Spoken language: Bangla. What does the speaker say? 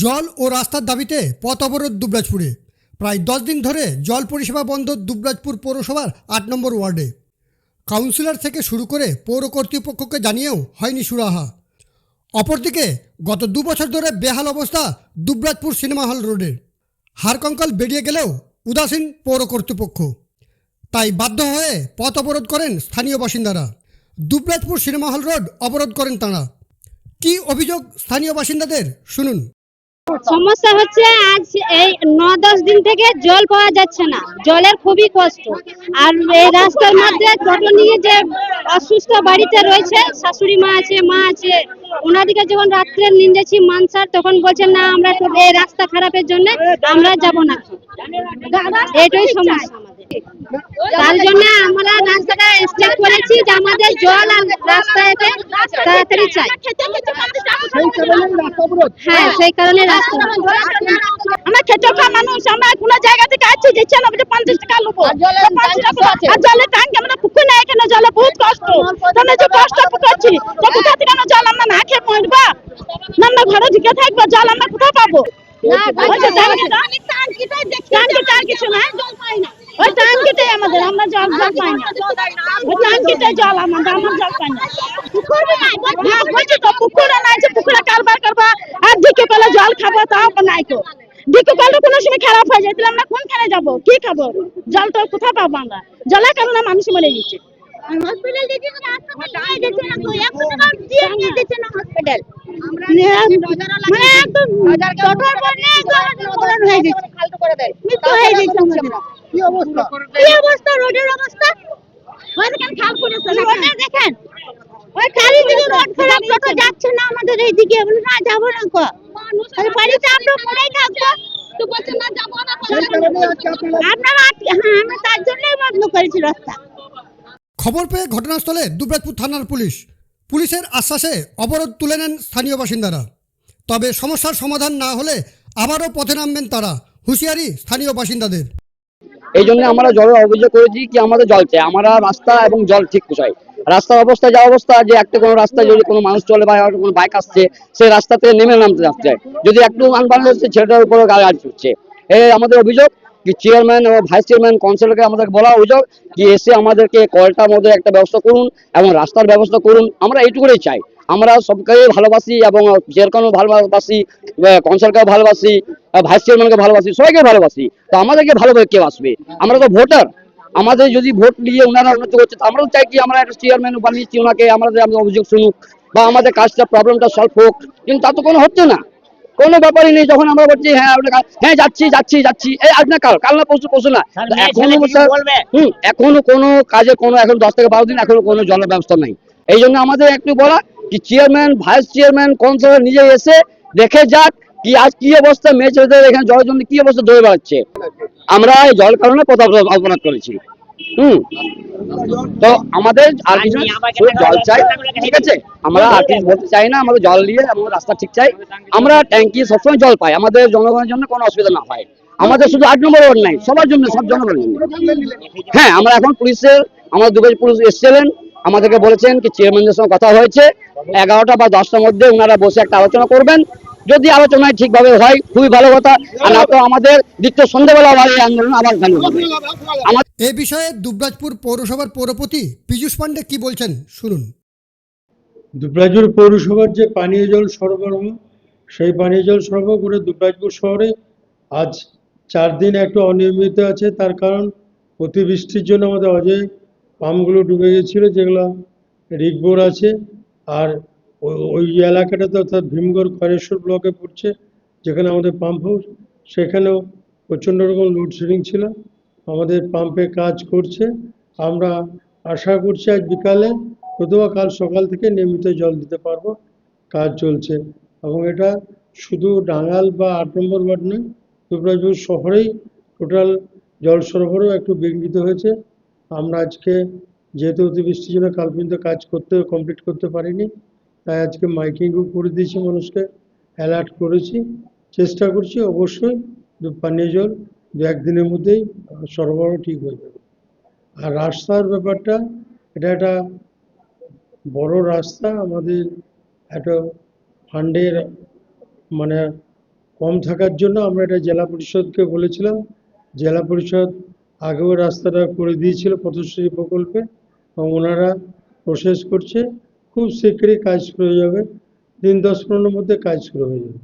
জল ও রাস্তার দাবিতে পথ অবরোধ দুবরাজপুরে। প্রায় দশ দিন ধরে জল পরিষেবা বন্ধ দুবরাজপুর পৌরসভার আট নম্বর ওয়ার্ডে। কাউন্সিলর থেকে শুরু করে পৌর কর্তৃপক্ষকে জানিয়েও হয়নি সুরাহা। অপরদিকে গত দু বছর ধরে বেহাল অবস্থা দুবরাজপুর সিনেমা হল রোডের হাড়কঙ্কাল বেরিয়ে গেলেও উদাসীন পৌর কর্তৃপক্ষ। তাই বাধ্য হয়ে পথ অবরোধ করেন স্থানীয় বাসিন্দারা। দুবরাজপুর সিনেমা হল রোড অবরোধ করেন তাঁরা। কি অভিযোগ স্থানীয় বাসিন্দাদের? শুনুন। সমস্যা হচ্ছে আজ এই ন দশ দিন থেকে জল পাওয়া যাচ্ছে না। জলের খুবই কষ্ট। আর এই রাস্তার মধ্যে টোটো নিয়ে যে অসুস্থ বাড়িতে রয়েছে, শাশুড়ি মা আছে মা আছে, ওনাদিকে যখন রাত্রে যাচ্ছি মানসার তখন বলছেন, না, আমরা এই রাস্তা খারাপের জন্য আমরা যাব না। এটাই সমস্যা। তার জন্য আমরা রাস্তাটা স্টেপ করেছি যে আমাদের জল আর রাস্তাতে তাড়াতাড়ি চাই। হ্যাঁ সেই কারণে রাস্তা। আমরা খেটে খাওয়া মানুষ আমরা কোনো জায়গা থেকে আসছি যেচ্ছি না আমাদের পঞ্চাশ টাকা লোক আর জলের ট্যাঙ্ক আমরা পুকুর নেই এখানে? জলে বহুত কষ্ট। আমরা যে কষ্ট পুকাচ্ছি তো কোথা থেকে আমরা জল আমরা না খেয়ে মরবা? না আমরা ঘরে ঢুকে থাকব জল আমরা কোথায় পাবো ওই যে ট্যাঙ্কি টার কিছু না ওই ট্যাঙ্কিটাই আমাদের আমরা জল জল পাই না ট্যাঙ্কিটাই জল আমাদের আমরা জল পাই না পুকুর নাই না বলছি তো পুকুরে নাই যে পুকুরে কারবার করবা আর দিকে পেলে জল খাব তাও নাই তো দিকে পেলে কোনো সময় খারাপ হয়ে যায় তাহলে আমরা কোনখানে যাব? কি খাব? জল তো কোথায় পাবো আমরা। জলের কারণে মানুষ মরে গেছে। হসপিটাল দিচ্ছে না হাসপাতাল দিচ্ছে না তো একশো টাকা দিয়ে নিয়ে দিচ্ছে না হসপিটাল মানে একদম টোটোর বন্যা একদম হয়ে গেছে। মৃত্যু হয়ে গেছে আমাদের। কি অবস্থা? কি অবস্থা? রোডের অবস্থা? ওই দেখেন খাল করেছে দেখেন। ওই খালি দিকে রোড? খারাপ যাচ্ছে না আমাদের এইদিকে। বলে না যাব না কো বাড়িতে আমরা পড়েই থাকব। তো বলছে না যাব না সেই কারণে আজকে আপনারা আপনারা হ্যাঁ আমরা তার জন্যই বন্ধ করেছি রাস্তা। খবর পেয়ে ঘটনাস্থলে দুবরাজপুর থানার পুলিশ। পুলিশের আশ্বাসে অবরোধ তুলে নেন স্থানীয় বাসিন্দারা। তবে সমস্যার সমাধান না হলে আবারও পথে নামবেন তারা। হুঁশিয়ারি স্থানীয় বাসিন্দাদের। এই জন্য আমরা জলের অভিযোগ করেছি কি আমাদের জল চাই। আমরা রাস্তা এবং জল ঠিক চাই রাস্তার অবস্থা যা অবস্থা, যে একটা কোনো রাস্তায় যদি কোনো মানুষ চলে বা কোনো বাইক আসছে, সেই রাস্তা থেকে নেমে নামতে যাচ্ছে। যদি একটু আনবান হচ্ছে, ছেলেটার উপরে গাড়ি হচ্ছে এই আমাদের অভিযোগ কি চেয়ারম্যান ও ভাইস চেয়ারম্যান কাউন্সিলরকে আমাদের বলা অভিযোগ কি এসে আমাদেরকে কলটার মধ্যে একটা ব্যবস্থা করুন এবং রাস্তার ব্যবস্থা করুন। আমরা এইটুকুই চাই। আমরা সবকে ভালোবাসি এবং চেয়ারম্যানও ভালোবাসি কাউন্সিলরকেও ভালোবাসি ভাইস চেয়ারম্যানকে ভালোবাসি সবাইকে ভালোবাসি। তো আমাদেরকে ভালোভাবে কেউ আসবে? আমরা তো ভোটার। আমাদের যদি ভোট নিয়ে ওনারা উন্নতি করছে তো আমরাও চাই কি আমরা একটা চেয়ারম্যান বানিয়েছি ওনাকে আমাদের আমাদের অভিযোগ শুনুক বা আমাদের কাজটা প্রবলেমটা সলভ হোক। কিন্তু তা তো কোনো হচ্ছে না। কোনো ব্যাপারই নেই যখন আমরা বলছি হ্যাঁ হ্যাঁ যাচ্ছি যাচ্ছি যাচ্ছি। এই আজ না কাল কাল না পরশু পরশু না। এখনও হুম এখনও কোনো কাজে কোনো এখন দশ থেকে বারো দিন এখনও কোনো জলের ব্যবস্থা নাই। এই জন্য আমাদের একটু বলা কি চেয়ারম্যান ভাইস চেয়ারম্যান কাউন্সিলর নিজে এসে দেখে যাক কি আজ কি অবস্থা মেয়ে ছেলেদের এখানে জলের জন্য কি অবস্থা দৌড়ে বেড়াচ্ছে। আমরা এই জল কারণে পথ অবরোধ করেছি। হুম? তো আমাদের আর কিছু জল চাই। ঠিক আছে? আমরা আর কিছু বলতে চাই না আমাদের জল নিয়ে এবং রাস্তা ঠিক চাই। আমরা ট্যাঙ্কি সবসময় জল পাই আমাদের জনগণের জন্য কোনো অসুবিধা না হয়। আমাদের শুধু আট নম্বর ওয়ার্ড নাই সবার জন্য সব জনগণের জন্য। হ্যাঁ আমরা এখন পুলিশের আমাদের দুবাই পুলিশ এসেছিলেন আমাদেরকে বলেছেন কি চেয়ারম্যানদের সঙ্গে কথা হয়েছে। এগারোটা বা দশটার মধ্যে ওনারা বসে একটা আলোচনা করবেন। যদি আলোচনায় ঠিকভাবে হয় খুবই ভালো কথা। আর না তো আমাদের দ্বিতীয় সন্ধ্যেবেলা আবার এই আন্দোলন আবার চালু হবে। এ বিষয়ে দুবরাজপুর পৌরসভার পৌরপতি পীযূষ পাণ্ডে কি বলছেন শুনুন। দুবরাজপুর পৌরসভার যে পানীয় জল সরবরাহ সেই পানীয় জল সরবরাহ করে দুবরাজপুর শহরে আজ চার দিন একটু অনিয়মিত আছে। তার কারণ অতিবৃষ্টির জন্য আমাদের অজয় পাম্পগুলো ডুবে গেছিল, যেগুলো রিগবোর আছে, আর ওই এলাকাটাতে অর্থাৎ ভীমগড় খয়েশ্বর ব্লকে পড়ছে, যেখানে আমাদের পাম্প হাউস, সেখানেও প্রচণ্ড রকম লোডশেডিং ছিল। আমাদের পাম্পে কাজ করছে। আমরা আশা করছি আজ বিকালে, অথবা কাল সকাল থেকে নিয়মিত জল দিতে পারব, কাজ চলছে। এবং এটা শুধু ডাঙ্গাল বা আট নম্বর ওয়ার্ড নয় দুবরাজপুর শহরেই টোটাল জল সরবরাহ একটু বিঘ্নিত হয়েছে। আমরা আজকে, যেহেতু অতিবৃষ্টির জন্য কাল পর্যন্ত কাজ করতে কমপ্লিট করতে পারিনি, তাই আজকে মাইকিংও করে দিয়েছি মানুষকে অ্যালার্ট করেছি। চেষ্টা করছি অবশ্যই পানীয় জল দু একদিনের মধ্যেই সরবরাহ ঠিক হয়ে যাবে। আর রাস্তার ব্যাপারটা, এটা একটা বড় রাস্তা, আমাদের একটা ফান্ডের মানে কম থাকার জন্য আমরা এটা জেলা পরিষদকে বলেছিলাম। জেলা পরিষদ আগেও রাস্তাটা করে দিয়েছিল পথশ্রী প্রকল্পে এবং ওনারা প্রসেস করছে, খুব শীঘ্রই কাজ শুরু হয়ে যাবে, দিন দশ পনেরোর মধ্যে কাজ শুরু হয়ে যাবে।